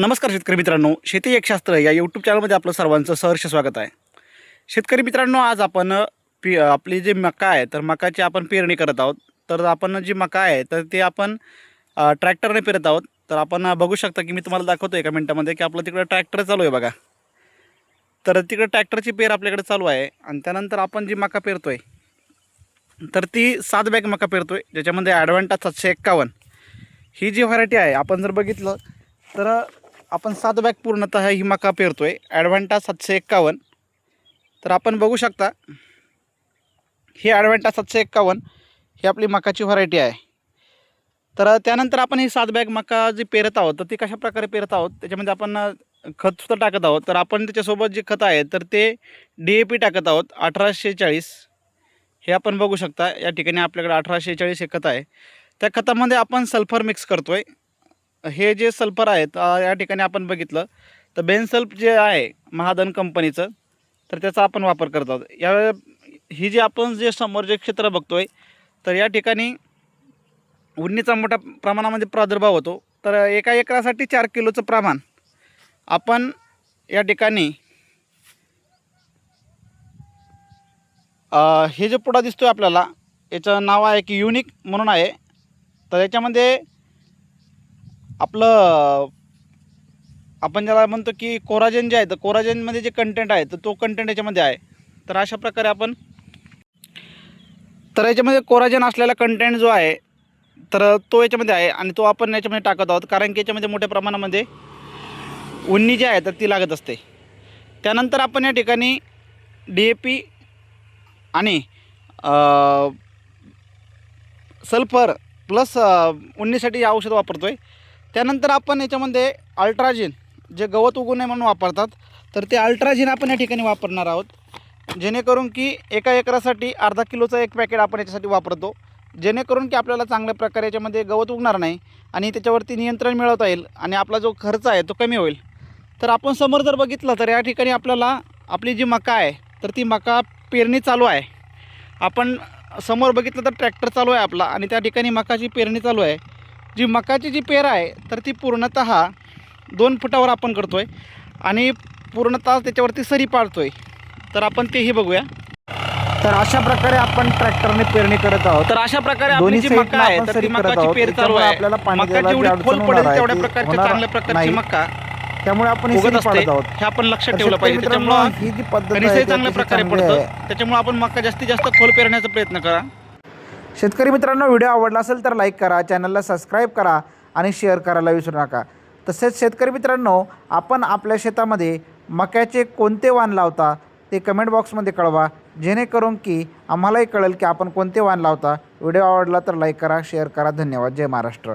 नमस्कार शेतकरी मित्रांनो. शेती एक शास्त्र या यूट्यूब चॅनलमध्ये आपलं सर्वांचं सहर्ष स्वागत आहे. शेतकरी मित्रांनो आज आपण पी आपली जी मका आहे तर मकाची आपण पेरणी करत आहोत. तर आपण जी मका आहे तर ते आपण ट्रॅक्टरने पेरत आहोत. तर आपण बघू शकता की मी तुम्हाला दाखवतो एका मिनटामध्ये की आपलं तिकडं ट्रॅक्टर चालू आहे बघा. तर तिकडं ट्रॅक्टरची पेर आपल्याकडे चालू आहे आणि त्यानंतर आपण जी मका पेरतो आहे तर ती सात बॅग मका पेरतो आहे ज्याच्यामध्ये ॲडव्हान्टा सातशे एक्कावन्न. ही जी व्हरायटी आहे आपण जर बघितलं तर आपण सात बॅग पूर्णतः ही मका पेरतो आहे ॲडव्हान्टा सातशे एक्कावन्न. तर आपण बघू शकता ही ॲडव्हान्टा सातशे एक्कावन्न ही आपली मकाची व्हरायटी आहे. तर त्यानंतर आपण ही सात बॅग मका जी पेरत आहोत तर ती कशा प्रकारे पेरत आहोत? त्याच्यामध्ये आपण खतसुद्धा टाकत आहोत. तर आपण त्याच्यासोबत जे खत आहे तर ते डी ए पी टाकत आहोत अठराशे चाळीस. हे आपण बघू शकता या ठिकाणी आपल्याकडे अठराशे चाळीस हे खत आहे. त्या खतामध्ये आपण सल्फर मिक्स करतो आहे हे जे सल्फर आहेत या ठिकाणी आपण बघितलं तर बेनसल्फ जे आहे महादन कंपनीचं तर त्याचा आपण वापर करत आहोत. या ही जी आपण जे समोर जे क्षेत्र आहे तर या ठिकाणी उन्नीचा मोठ्या प्रमाणामध्ये प्रादुर्भाव होतो. तर एका एकरासाठी चार किलोचं प्रमाण आपण या ठिकाणी हे जे पुढा आहे आपल्याला याचं नाव आहे की युनिक म्हणून आहे. तर याच्यामध्ये आपलं आपण ज्याला म्हणतो की कोराजेन जे आहे तर कोराजेनमध्ये जे कंटेंट आहे तर तो कंटेंट याच्यामध्ये आहे. तर अशा प्रकारे आपण तर याच्यामध्ये कोराजेन असलेला कंटेंट जो आहे तर तो याच्यामध्ये आहे आणि तो आपण याच्यामध्ये टाकत आहोत. कारण की याच्यामध्ये मोठ्या प्रमाणामध्ये उन्नी जी आहे तर ती लागत असते. त्यानंतर आपण या ठिकाणी डी ए पी आणि सल्फर प्लस उन्नीसाठी हे औषध वापरतो आहे त्यानंतर आपण याच्यामध्ये अल्ट्राजिन जे गवत उगू नये म्हणून वापरतात तर ते अल्ट्राजिन आपण या ठिकाणी वापरणार आहोत. जेणेकरून की एका एकरासाठी अर्धा किलोचं एक पॅकेट आपण याच्यासाठी वापरतो. जेणेकरून की आपल्याला चांगल्या प्रकारे याच्यामध्ये गवत उगणार नाही आणि त्याच्यावरती नियंत्रण मिळवता येईल आणि आपला जो खर्च आहे तो कमी होईल. तर आपण समोर जर बघितलं तर या ठिकाणी आपल्याला आपली जी मका आहे तर ती मका पेरणी चालू आहे. आपण समोर बघितलं तर ट्रॅक्टर चालू आहे आपला आणि त्या ठिकाणी मकाची पेरणी चालू आहे. जी मकाची जी पेर आहे तर ती पूर्णत दोन फुटावर आपण करतो आहे आणि पूर्णतः त्याच्यावरती सरी पाडतो आहे तर आपण तेही बघूया. तर अशा प्रकारे आपण ट्रॅक्टरने पेरणी करत आहोत. तर अशा प्रकारे आपली जी मका आहे तर ती मकाची. पेर चालू आहे. आपल्याला पाणी जेवढी खोल पडेल तेवढ्या प्रकारची चांगल्या प्रकारची. मका. त्यामुळे आपण ही उगत असते. हे आपण लक्षात ठेवलं पाहिजे. त्याच्यामुळं ही जी पद्धत चांगल्या प्रकारे पडतं. त्याच्यामुळे आपण मका जास्तीत जास्त खोल पेरण्याचा प्रयत्न करा. शेतकरी मित्रांनो व्हिडिओ आवडला असेल तर लाईक करा चॅनलला सबस्क्राईब करा आणि शेअर करायला विसरू नका. तसेच शेतकरी मित्रांनो आपण आपल्या शेतामध्ये मक्याचे कोणते वाण लावता ते कमेंट बॉक्समध्ये कळवा जेणेकरून की आम्हालाही कळेल की आपण कोणते वाण लावता. व्हिडिओ आवडला तर लाईक करा शेअर करा. धन्यवाद. जय महाराष्ट्र.